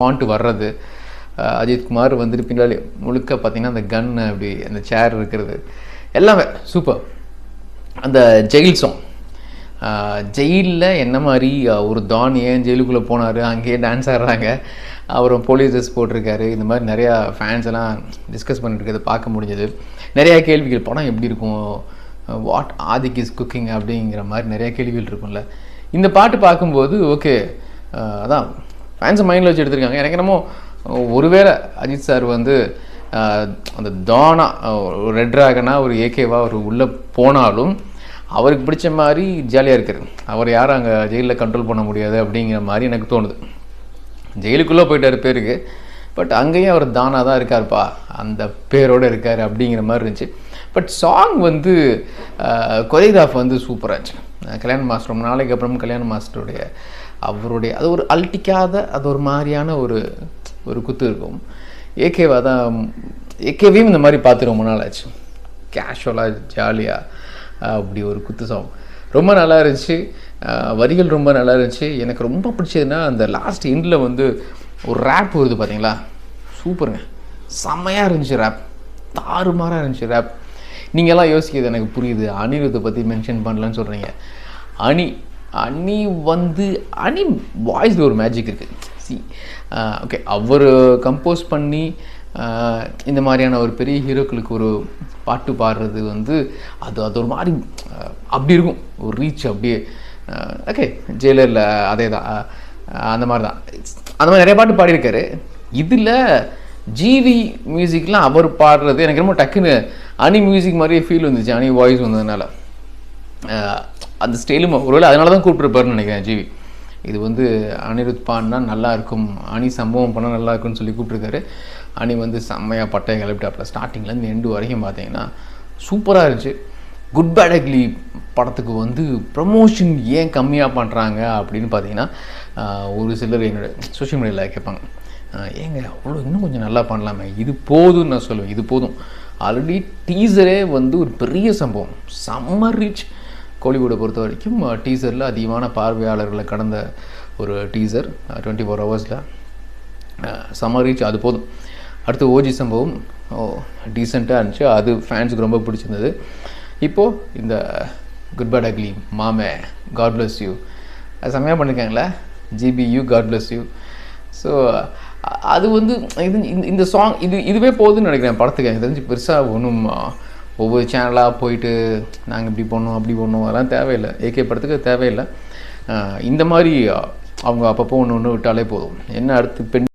Pant வர்றது அஜித்குமார் வந்துட்டு பின்னாடி முழுக்க பார்த்தீங்கன்னா அந்த கன் அப்படி அந்த சேர் இருக்கிறது எல்லாமே சூப்பர் அந்த ஜெயில் சாங் ஜெயிலில் என்ன மாதிரி ஒரு டான் ஏன் ஜெயிலுக்குள்ளே போனார் அங்கேயே டான்ஸ் ஆடுறாங்க அப்புறம் போலீஸ் ட்ரெஸ் போட்டிருக்காரு இந்த மாதிரி நிறையா ஃபேன்ஸ் எல்லாம் டிஸ்கஸ் பண்ணிட்டு இருக்கிறத பார்க்க முடிஞ்சது. நிறையா கேள்விகள் படம் எப்படி இருக்கும் வாட் ஆதிக் இஸ் குக்கிங் அப்படிங்கிற மாதிரி நிறைய கேள்விகள் இருக்கும்ல. இந்த பாட்டு பார்க்கும்போது ஓகே அதான் ஃபேன்ஸை மைண்டில் வச்சு எடுத்திருக்காங்க எனக்கு என்னமோ ஒருவேளை அஜித் சார் வந்து அந்த தானா ஒரு ரெட் ட்ராகனா ஒரு ஏகேவா ஒரு உள்ளே போனாலும் அவருக்கு பிடிச்ச மாதிரி ஜாலியாக இருக்கார். அவர் யாரும் அங்கே ஜெயிலில் கண்ட்ரோல் பண்ண முடியாது அப்படிங்கிற மாதிரி எனக்கு தோணுது. ஜெயிலுக்குள்ளே போயிட்டார் பேருக்கு. பட் அங்கேயும் அவர் தானாக தான் இருக்கார்ப்பா. அந்த பேரோடு இருக்கார் அப்படிங்கிற மாதிரி இருந்துச்சு. பட் சாங் வந்து கொரியோகிராஃப் வந்து சூப்பராக இருந்துச்சு. கல்யாண மாஸ்டர் ரொம்ப நாளைக்கு அப்புறம் கல்யாண மாஸ்டருடைய அவருடைய அது ஒரு அல்ட்டிக்காத அது ஒரு மாதிரியான ஒரு ஒரு குத்து இருக்கும். ஏகேவா தான் ஏகேவியும் இந்த மாதிரி பார்த்து ரொம்ப நாள் ஆச்சு. கேஷுவலாக ஜாலியாக அப்படி ஒரு குத்து சாங் ரொம்ப நல்லா இருந்துச்சு. வரிகள் ரொம்ப நல்லா இருந்துச்சு. எனக்கு ரொம்ப பிடிச்சதுன்னா அந்த லாஸ்ட் எண்டில் வந்து ஒரு ரேப் வருது பார்த்தீங்களா சூப்பருங்க செம்மையாக இருந்துச்சு ரேப் தாறுமாறாக இருந்துச்சு ரேப் நீங்கள்லாம் யோசிக்கிறது எனக்கு புரியுது. அனிருத்தை பற்றி மென்ஷன் பண்ணலன்னு சொல்கிறீங்க அணி அணி வந்து அணி வாய்ஸில் ஒரு மேஜிக் இருக்குது சி ஓகே அவர் கம்போஸ் பண்ணி இந்த மாதிரியான ஒரு பெரிய ஹீரோக்களுக்கு ஒரு பாட்டு பாடுறது வந்து அது அது ஒரு மாதிரி அப்படி இருக்கும். ஒரு ரீச் அப்படியே ஓகே ஜெயிலரில் அதே தான் அந்த மாதிரி தான் அந்த மாதிரி நிறைய பாட்டு பாடியிருக்காரு. இதில் ஜிவி மியூசிக்லாம் அவர் பாடுறது எனக்கு ரொம்ப டக்குன்னு அனி மியூசிக் மாதிரியே ஃபீல் வந்துச்சு. அனி வாய்ஸ் வந்ததுனால. அந்த ஸ்டைலும் ஒருவேளை அதனால தான் கூப்பிட்டுருப்பாருன்னு நினைக்கிறேன் ஜிவி. இது வந்து அனிருத் பான்னா நல்லா இருக்கும். அணி சம்பவம் பண்ணால் நல்லா இருக்கும்னு சொல்லி கூப்பிட்டுருக்காரு. அணி வந்து செம்மையாக பட்டையை கிளப்பிட்டாப்புல. ஸ்டார்டிங்லேருந்து எண்டு வரைக்கும் பார்த்தீங்கன்னா சூப்பராக இருந்துச்சு. குட் பேட் அக்லி படத்துக்கு வந்து ப்ரமோஷன் ஏன் கம்மியாக பண்ணுறாங்க அப்படின்னு பார்த்தீங்கன்னா ஒரு சிலர் என்னோடய சோஷியல் மீடியாவில் கேட்பாங்க. ஏங்க அவ்வளோ இன்னும் கொஞ்சம் நல்லா பண்ணலாமே. இது போதும்னு நான் சொல்லுவேன். இது போதும். ஆல்ரெடி டீசரே வந்து ஒரு பெரிய சம்பவம். செம்ம ரீச் கோலிவுட்டை பொறுத்த வரைக்கும் டீசரில் அதிகமான பார்வையாளர்களை கடந்த ஒரு டீசர் டுவெண்ட்டி ஃபோர் ஹவர்ஸில் செம்ம ரீச் அது போதும். அடுத்து ஓஜி சம்பவம் ஓ டீசெண்டாக இருந்துச்சு. அது ஃபேன்ஸுக்கு ரொம்ப பிடிச்சிருந்தது. இப்போது இந்த குட் பேட் அக்லி மாமே காட் பிளஸ் யூ அது செம்மையாக பண்ணியிருக்காங்களே GPU god bless you so அது வந்து இது இந்த- சாங் இது இதுவே போதுன்னு நினைக்கிறேன் படத்துக்கு. எனக்கு தெரிஞ்சு பெருசாக ஒன்றும் ஒவ்வொரு சேனலாக போயிட்டு நாங்கள் இப்படி பண்ணோம் அப்படி பண்ணோம் அதெல்லாம் தேவையில்லை. ஏகே படத்துக்கு தேவையில்லை. இந்த மாதிரி அவங்க அப்பப்போ ஒன்று ஒன்று விட்டாலே போதும். என்ன அடுத்து பெண்